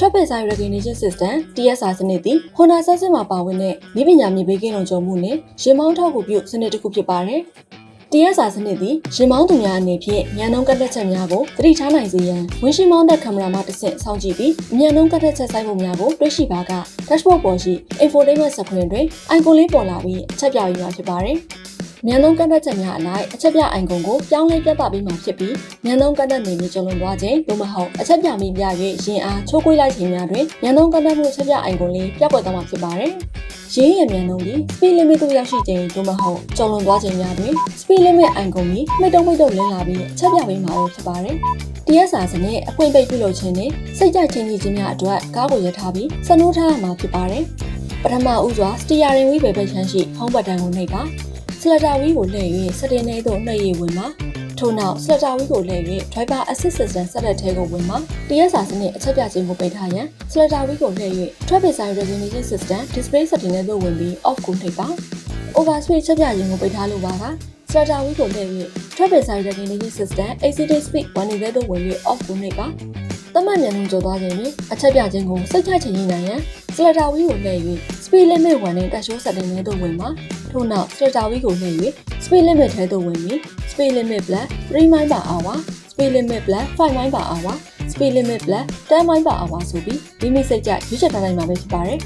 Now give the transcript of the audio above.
Traffic Sign Recognition System TSR စနစ်သည် Honda ဆက်စစ်မှာပါဝင်တဲ့ဤပညာမြေဘေးကင်းလုံခြုံမှုနဲ့ရင်မောင်းထောက်ကူပြုစနစ်တစ်ခုဖြစ်ပါတယ်။ TSR စနစ်သည်ရင်မောင်းသူများအနေဖြင့်ဉာဏ်နှုံးကတ်သက်ချက်များကိုသတိထားနိုင်စေရန်ဝင်းရှိမောင်းတဲ့ကင်မရာမှတစ်ဆင့်စောင့်ကြည့်ပြီးဉာဏ်နှုံးကတ်သက်ချက်စိုက်ပုံများကိုတွေ့ရှိပါက dashboard ပေါ်ရှိ infotainment screen တွင် icon လေးပေါ်လာပြီးအချက်ပြပေးမှာဖြစ်ပါတယ်။ မြန်လုံးကန့်သက်ချက်များအလိုက်အချက်ပြအိုင်ကွန်ကိုပြောင်းလဲပြသပေးမှာဖြစ်ပြီးမြန်လုံးကန့်သက်နေပြီးကျော်လွန်သွားခြင်းသို့မဟုတ်အချက်ပြမိပြ၍ရင်အားချိုးကွေးလိုက်ခြင်းများတွင်မြန်လုံးကန့်သက်မှုအချက်ပြအိုင်ကွန်လေးပြတ်ကွက်သွားမှာဖြစ်ပါတယ်။ရင်းရမြန်လုံးသည် speed limit သို့ရောက်ရှိခြင်းသို့မဟုတ်ကျော်လွန်သွားခြင်းများတွင် speed limit အိုင်ကွန်ပြီးမိတ်တုံးမိတ်တုံးလင်းလာပြီးအချက်ပြပေးမှာပဲဖြစ်ပါတယ်။ TSR စနစ်အပွင့်ပိတ်ပြုလုပ်ခြင်းနဲ့စိတ်ကြိုက်ခြင်းကြီးခြင်းများအတွက်ကားကိုရထားပြီးစနိုးထားရမှာဖြစ်ပါတယ်။ ပထမဦးစွာစတီယာရင်ဝီးဘယ်ဘက်ချမ်းရှိဖုံးဘတ်တန်ကိုနှိပ်ပါဆလတာဝီးကိုလှည့်၍စတင်ထဲသို့နှိပ်ရဝင်ပါထို့နောက်ဆလတာဝီးကိုလှည့်၍ driver assist system ဆက်လက်ထဲကိုဝင်ပါ TSR စနစ်အချက်ပြခြင်းကိုပိတ်ထားရန်ဆလတာဝီးကိုလှည့်၍ traffic sign recognition system display setting ထဲသို့ဝင်ပြီး off ကိုနှိပ်ပါ overspeed ချက်ပြခြင်းကိုပိတ်ထားလိုပါကဆလတာဝီးကိုလှည့်၍ traffic sign recognition system exceeding speed 1နေသို့ဝင်၍ off ကိုနှိပ်ပါ တမန်မြန်နှုန်းကျော်သွားခြင်းဖြင့်အချက်ပြခြင်းကိုစိတ်ချချိန်ရနိုင်ရန်ဆလတာဝီးကိုလှည့်၍ speed limit 1နဲ့တက်ရှိုး setting ထဲသို့ဝင်ပါထို့နောက်ဆလတာဝီးကိုလှည့်၍ speed limit ထဲသို့ဝင်ပြီး speed limit plus 3 mile per hour speed limit plus 5 mile per hour speed limit plus 10 mile per hour ဆိုပြီးမိမိစိတ်ကြရွေးချယ်ထားနိုင်မှာပဲဖြစ်ပါတယ်